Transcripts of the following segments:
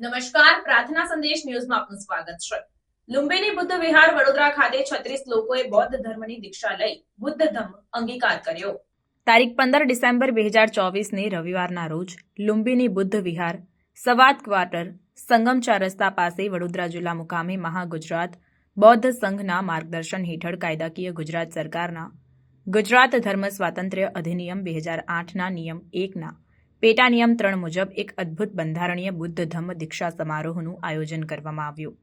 નમસ્કાર, પ્રાર્થના સંદેશ ન્યૂઝમાં આપનું સ્વાગત છે. લુંબિની બુદ્ધ વિહાર વડોદરા ખાતે છત્રીસ લોકોએ બૌદ્ધ ધર્મની દીક્ષા લઈ બુદ્ધ ધર્મ અંગીકાર કર્યો. તારીખ પંદર ડિસેમ્બર બે હજાર રવિવારના રોજ લુંબિની બુદ્ધ વિહાર સવાદ ક્વાર્ટર સંગમચા રસ્તા પાસે વડોદરા જિલ્લા મુકામે મહાગુજરાત બૌદ્ધ સંઘના માર્ગદર્શન હેઠળ કાયદાકીય ગુજરાત સરકારના ગુજરાત ધર્મ સ્વાતંત્ર્ય અધિનિયમ બે હજાર આઠના નિયમ એકના પેટા નિયમ ત્રણ મુજબ એક અદ્ભુત બંધારણીય બુદ્ધ ધમ્મ દીક્ષા સમારોહનું આયોજન કરવામાં આવ્યું.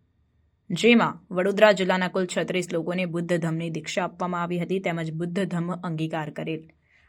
જેમાં વડોદરા જિલ્લાના કુલ છત્રીસ લોકોને બુદ્ધ ધમ્મની દીક્ષા આપવામાં આવી હતી તેમજ બુદ્ધ ધમ્મ અંગીકાર કરેલ.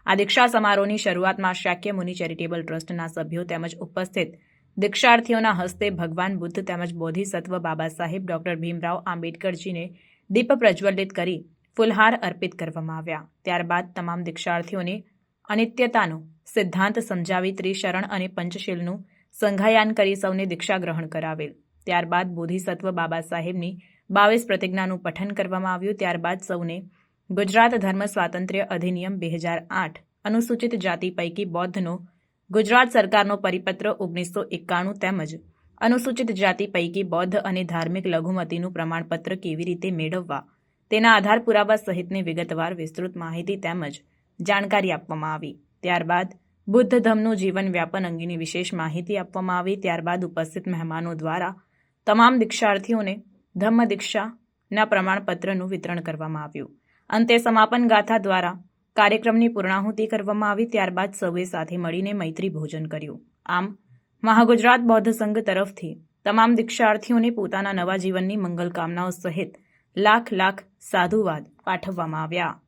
આ દીક્ષા સમારોહની શરૂઆતમાં શાક્ય મુનિ ચેરિટેબલ ટ્રસ્ટના સભ્યો તેમજ ઉપસ્થિત દીક્ષાર્થીઓના હસ્તે ભગવાન બુદ્ધ તેમજ બોધિસત્વ બાબા સાહેબ ડોક્ટર ભીમરાવ આંબેડકરજીને દીપ પ્રજ્વલિત કરી ફુલહાર અર્પિત કરવામાં આવ્યા. ત્યારબાદ તમામ દીક્ષાર્થીઓને અનિત્યતાનો સિદ્ધાંત સમજાવી ત્રિશરણ અને પંચશીલનું સંઘાયાન કરી સૌને દીક્ષા ગ્રહણ કરાવેલ. ત્યારબાદ બોધિસત્વ બાબા સાહેબની બાવીસ પ્રતિજ્ઞાનું પઠન કરવામાં આવ્યું. ત્યારબાદ સૌને ગુજરાત ધર્મ સ્વાતંત્ર્ય અધિનિયમ બે હજાર આઠ અનુસૂચિત જાતિ પૈકી બૌદ્ધનો ગુજરાત સરકારનો પરિપત્ર ઓગણીસો એકાણું તેમજ અનુસૂચિત જાતિ પૈકી બૌદ્ધ અને ધાર્મિક લઘુમતીનું પ્રમાણપત્ર કેવી રીતે મેળવવા તેના આધાર પુરાવા સહિતની વિગતવાર વિસ્તૃત માહિતી તેમજ જાણકારી આપવામાં આવી. ત્યારબાદ બુદ્ધ ધમનું જીવન વ્યાપન અંગેની વિશેષ માહિતી આપવામાં આવી. ત્યારબાદ ઉપસ્થિત મહેમાનો દ્વારા તમામ દીક્ષાર્થીઓને ધમ્મ દીક્ષાના પ્રમાણપત્રનું વિતરણ કરવામાં આવ્યું. અંતે સમાપન ગાથા દ્વારા કાર્યક્રમની પૂર્ણાહુતિ કરવામાં આવી. ત્યારબાદ સૌએ સાથે મળીને મૈત્રી ભોજન કર્યું. આમ, મહાગુજરાત બૌદ્ધ સંઘ તરફથી તમામ દીક્ષાર્થીઓને પોતાના નવા જીવનની મંગલ કામનાઓ સહિત લાખ લાખ સાધુવાદ પાઠવવામાં આવ્યા.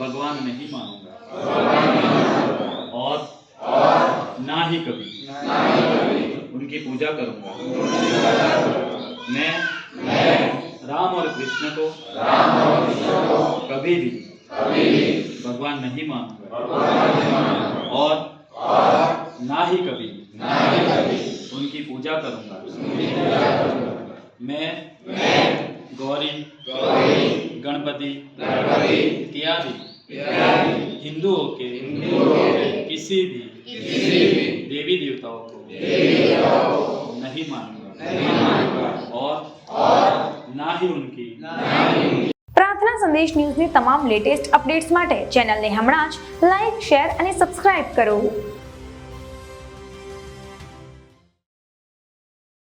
भगवान् नहीं मानूँगा। और ना ही कभी। उनकी पूजा करूँगा। मैं राम और कृष्ण को कभी भी भगवान नहीं मानूँगा। और ना ही कभी उनकी पूजा करूंगा मैं गौरी गणपति इत्यादि हिंदुओं के किसी भी देवी देवताओं को नहीं मानूंगा और ना ही उनकी પ્રાર્થના સંદેશ ન્યૂઝની તમામ લેટેસ્ટ અપડેટ્સ માટે ચેનલને હમણાં જ લાઇક શેર અને સબસ્ક્રાઇબ કરો